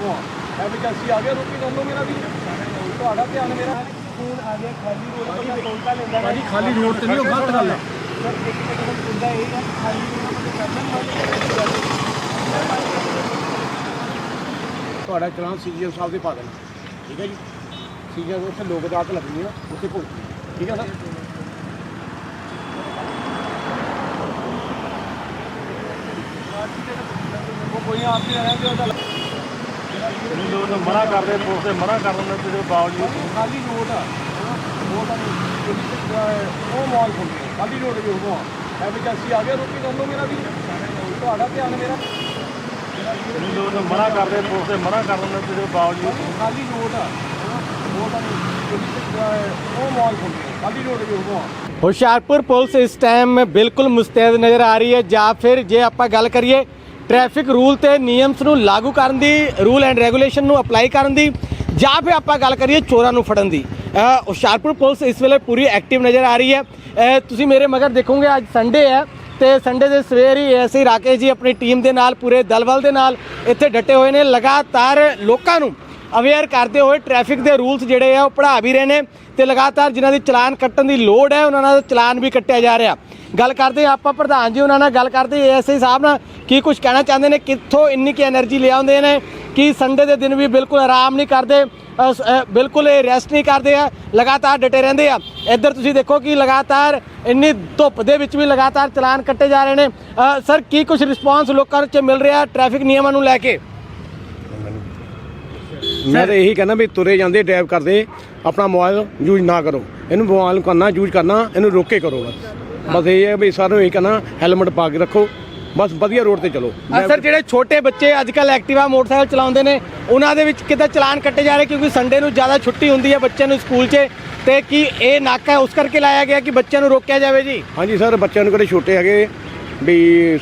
ਹੋ? ਐਮਰਜੈਂਸੀ ਆ ਗਿਆ ਰੋਕੀ ਕਰ ਲਓ ਮੇਰਾ ਵੀ। ਤੁਹਾਡਾ ਧਿਆਨ ਮੇਰਾ। ਫੋਨ ਆ ਗਿਆ ਖਾਲੀ ਰੋਡ ਤੋਂ ਮੈਂ ਟੋਲਤਾ ਲੈਂਦਾ ਭਾਜੀ ਖਾਲੀ ਰੋਡ ਤੇ ਨਹੀਂ ਉਹ ਗਲਤ ਗੱਲ ਹੈ ਸਰ ਇੱਕ ਮਿੰਟ ਹੁੰਦਾ ਇਹ ਹੈ ਖਾਲੀ ਰੋਡ ਤੇ ਕਰਨਾ ਤੁਹਾਡਾ ਚਲਾਨ ਸੀਜੀਐਮ ਸਾਹਿਬ ਦੇ ਪਾ ਦੇਣਾ। ਠੀਕ ਹੈ ਜੀ? ਸੀਜੀਐਮ ਉੱਥੇ ਲੋਕ ਅਦਾਲਤ ਲੱਗਣੀ ਆ ਉੱਥੇ ਭੁਗਤ ਠੀਕ ਹੈ ਸਰ? ਉਹ ਕੋਈ ਆਪ ਹੀ ਰਹਿੰਦੇ ਨਹੀਂ ਲੋਕ ਮਨਾ ਕਰਦੇ ਪੁਲਿਸ ਦੇ ਮਨਾ ਕਰ ਦਿੰਦੇ ਤੇ ਬਾਵਜੂਦ ਖਾਲੀ ਰੋਡ ਆ। ਉਹ ਤਾਂ ਉਹ ਮਾਲ ਖੁੱਲ ਗਿਆ ਖਾਲੀ ਰੋਡ ਵੀ ਉਹ ਐਮਰਜੈਂਸੀ ਆ ਗਿਆ ਰੋਕੀ ਕਰ ਲਓ ਮੇਰਾ ਵੀ ਤੁਹਾਡਾ ਧਿਆਨ ਮੇਰਾ। ਨਹੀਂ ਲੋਕ ਮਨਾ ਕਰਦੇ ਪੁਲਿਸ ਦੇ ਮਨਾ ਕਰ ਦਿੰਦੇ ਤੇ ਬਾਵਜੂਦ ਖਾਲੀ ਰੋਡ ਆ। ਉਹ ਤਾਂ ਉਹ ਮਾਲ ਖੁੱਲ ਗਿਆ ਖਾਲੀ ਰੋਡ ਵੀ ਉਹ ਹੁਸ਼ਿਆਰਪੁਰ ਪੁਲਿਸ ਇਸ ਟਾਈਮ ਬਿਲਕੁਲ ਮੁਸਤੈਦ ਨਜ਼ਰ ਆ ਰਹੀ ਹੈ। ਜਾਂ ਫਿਰ ਜੇ ਆਪਾਂ ਗੱਲ ਕਰੀਏ ਟ੍ਰੈਫਿਕ ਰੂਲ ਤੇ ਨਿਯਮਸ ਨੂੰ ਲਾਗੂ ਕਰਨ ਦੀ ਰੂਲ ਐਂਡ ਰੈਗੂਲੇਸ਼ਨ ਨੂੰ ਅਪਲਾਈ ਕਰਨ ਦੀ, ਜਾਂ ਫਿਰ ਆਪਾਂ ਗੱਲ ਕਰੀਏ ਚੋਰਾਂ ਨੂੰ ਫੜਨ ਦੀ। ਹੁਸ਼ਿਆਰਪੁਰ ਪੁਲਿਸ ਇਸ ਵੇਲੇ ਪੂਰੀ ਐਕਟਿਵ ਨਜ਼ਰ ਆ ਰਹੀ ਹੈ। ਤੁਸੀਂ ਮੇਰੇ ਮਗਰ ਦੇਖੋਗੇ, ਅੱਜ ਸੰਡੇ ਹੈ ਤੇ ਸੰਡੇ ਦੇ ਸਵੇਰ ਹੀ ਐਸੀ ਰਾਕੇਸ਼ ਜੀ ਆਪਣੀ ਟੀਮ ਦੇ ਨਾਲ, ਪੂਰੇ ਦਲਬਲ ਦੇ ਨਾਲ ਇੱਥੇ ਡਟੇ ਹੋਏ ਨੇ। ਲਗਾਤਾਰ ਲੋਕਾਂ ਨੂੰ ਅਵੇਅਰ ਕਰਦੇ ਹੋਏ ਟ੍ਰੈਫਿਕ ਦੇ ਰੂਲਸ ਜਿਹੜੇ ਆ ਉਹ ਪੜਾ ਵੀ ਰਹੇ ਨੇ ਤੇ ਲਗਾਤਾਰ ਜਿਨ੍ਹਾਂ ਦੀ ਚਲਾਨ ਕੱਟਣ ਦੀ ਲੋੜ ਹੈ, ਉਹਨਾਂ ਨਾਲ ਚਲਾਨ ਵੀ ਕੱਟਿਆ ਜਾ ਰਿਹਾ। ਗੱਲ ਕਰਦੇ ਆਪਾਂ ਪ੍ਰਧਾਨ ਜੀ ਉਹਨਾਂ ਨਾਲ, ਗੱਲ ਕਰਦੇ ਐਸਆਈ ਸਾਹਿਬ ਨਾਲ, ਕੀ ਕੁਝ ਕਹਿਣਾ ਚਾਹੁੰਦੇ ਨੇ, ਕਿੱਥੋਂ ਇੰਨੀ ਕੀ એનર્ਜੀ ਹੁੰਦੇ ਨੇ, ਕਿ ਸੰਡੇ ਦੇ ਦਿਨ ਵੀ ਬਿਲਕੁਲ ਆਰਾਮ ਨਹੀਂ ਕਰਦੇ ਬਿਲਕੁਲ ਇਹ ਰੈਸਟ ਨਹੀਂ ਕਰਦੇ ਆ, ਲਗਾਤਾਰ ਡਟੇ ਰਹਿੰਦੇ ਆ। ਇੱਧਰ ਤੁਸੀਂ ਦੇਖੋ ਕਿ ਲਗਾਤਾਰ ਇੰਨੀ ਧੁੱਪ ਦੇ ਵਿੱਚ ਵੀ ਲਗਾਤਾਰ ਚਲਾਨ ਕੱਟੇ ਜਾ ਰਹੇ ਨੇ। ਸਰ, ਕੀ ਕੁਝ ਰਿਸਪਾਂਸ ਲੋਕਾਂ ਨੂੰ ਚ ਮਿਲ ਰਿਹਾ ਟ੍ਰੈਫਿਕ ਨਿਯਮਾਂ ਨੂੰ ਲੈ ਕੇ? ਮੈਂ ਤਾਂ ਇਹੀ ਕਹਿੰਦਾ ਵੀ ਤੁਰੇ ਜਾਂਦੇ ਡਰਾਈਵ ਕਰਦੇ ਆਪਣਾ ਮੋਬਾਈਲ ਯੂਜ਼ ਨਾ ਕਰੋ। ਇਹਨੂੰ ਮੋਬਾਈਲ ਕਰਨਾ ਯੂਜ਼ ਕਰਨਾ ਇਹਨੂੰ ਰੋਕੇ ਕਰੋ ਬਸ। ਬਸ ਇਹ ਹੈ ਵੀ ਸਾਰਿਆਂ ਨੂੰ ਇਹ ਕਹਿਣਾ ਹੈਲਮਟ ਪਾ ਕੇ ਰੱਖੋ। ਬਸ ਵਧੀਆ ਰੋਡ ਤੇ ਚਲੋ। ਸਰ ਜਿਹੜੇ ਛੋਟੇ ਬੱਚੇ ਅੱਜ ਕੱਲ ਐਕਟਿਵਾ ਮੋਟਰਸਾਈਕਲ ਚਲਾਉਂਦੇ ਨੇ ਉਹਨਾਂ ਦੇ ਵਿੱਚ ਕਿੱਦਾਂ ਚਲਾਨ ਕੱਟੇ ਜਾ ਰਹੇ? ਕਿਉਂਕਿ ਸੰਡੇ ਨੂੰ ਜ਼ਿਆਦਾ ਛੁੱਟੀ ਹੁੰਦੀ ਹੈ ਬੱਚਿਆਂ ਨੂੰ ਸਕੂਲ 'ਚ ਤੇ ਕੀ ਇਹ ਨਾਕਾ ਉਸ ਕਰਕੇ ਲਾਇਆ ਗਿਆ ਕਿ ਬੱਚਿਆਂ ਨੂੰ ਰੋਕਿਆ ਜਾਵੇ ਜੀ? ਹਾਂਜੀ ਸਰ ਬੱਚਿਆਂ ਨੂੰ ਕਿਹੜੇ ਛੋਟੇ ਹੈਗੇ? ਵੀ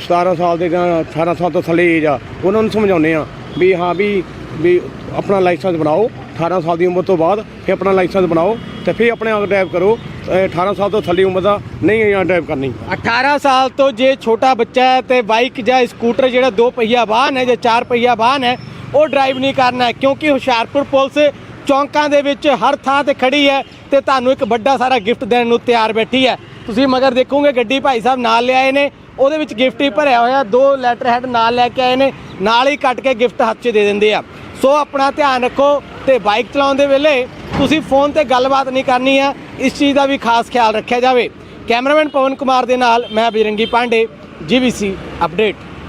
17 ਸਾਲ ਦੇ ਜਾਂ 18 ਸਾਲ ਤੋਂ ਥੱਲੇ ਏਜ ਆ ਉਹਨਾਂ ਨੂੰ ਸਮਝਾਉਂਦੇ ਆ ਵੀ ਹਾਂ ਵੀ ਵੀ ਆਪਣਾ ਲਾਇਸੈਂਸ ਬਣਾਓ 18 ਸਾਲ ਦੀ ਉਮਰ ਤੋਂ ਬਾਅਦ ਫਿਰ ਆਪਣਾ ਲਾਇਸੈਂਸ ਬਣਾਓ ਤੇ ਫਿਰ ਆਪਣੇ ਆਪ ਡਰਾਈਵ ਕਰੋ। ਅਹ 18 ਸਾਲ ਤੋਂ ਥੱਲੇ ਉਮਰ ਦਾ ਨਹੀਂ ਡਰਾਈਵ ਕਰਨੀ। 18 ਸਾਲ ਤੋਂ ਜੇ ਛੋਟਾ ਬੱਚਾ ਹੈ ਤੇ ਬਾਈਕ ਜਾਂ ਸਕੂਟਰ ਜਿਹੜਾ ਦੋ ਪਹੀਆ ਵਾਹਨ ਹੈ ਜਾਂ ਚਾਰ ਪਹੀਆ ਵਾਹਨ ਹੈ, ਉਹ ਡਰਾਈਵ ਨਹੀਂ ਕਰਨਾ ਕਿਉਂਕਿ ਹੁਸ਼ਿਆਰਪੁਰ ਪੁਲਿਸ ਚੌਂਕਾਂ ਦੇ ਵਿੱਚ ਹਰ ਥਾਂ ਤੇ ਖੜੀ ਹੈ ਤੇ ਤੁਹਾਨੂੰ ਇੱਕ ਵੱਡਾ ਸਾਰਾ ਗਿਫਟ ਦੇਣ ਨੂੰ ਤਿਆਰ ਬੈਠੀ ਹੈ। ਤੁਸੀਂ ਮਗਰ ਦੇਖੋਗੇ ਗੱਡੀ ਭਾਈ ਸਾਹਿਬ ਨਾਲ ਲਿਆਏ ਨੇ ਉਹਦੇ ਵਿੱਚ ਗਿਫਟ ਹੀ ਭਰਿਆ ਹੋਇਆ ਦੋ ਲੈਟਰ ਹੈਡ ਨਾਲ ਲੈ ਕੇ ਆਏ ਨੇ, ਨਾਲ ਹੀ ਕੱਟ ਕੇ ਗਿਫਟ ਹੱਥ 'ਚ ਦੇ ਦਿੰਦੇ ਆ। ਸੋ ਆਪਣਾ ਧਿਆਨ ਰੱਖੋ ਤੇ ਬਾਈਕ ਚਲਾਉਣ ਦੇ ਵੇਲੇ ਤੁਸੀਂ ਫੋਨ ਤੇ ਗੱਲਬਾਤ ਨਹੀਂ ਕਰਨੀ ਆ। ਇਸ ਚੀਜ਼ ਦਾ ਵੀ ਖਾਸ ਖਿਆਲ ਰੱਖਿਆ ਜਾਵੇ। ਕੈਮਰਾਮੈਨ ਪਵਨ ਕੁਮਾਰ ਦੇ ਨਾਲ ਮੈਂ ਬਿਰੰਗੀ ਪਾਂਡੇ ਜੀਬੀਸੀ ਅਪਡੇਟ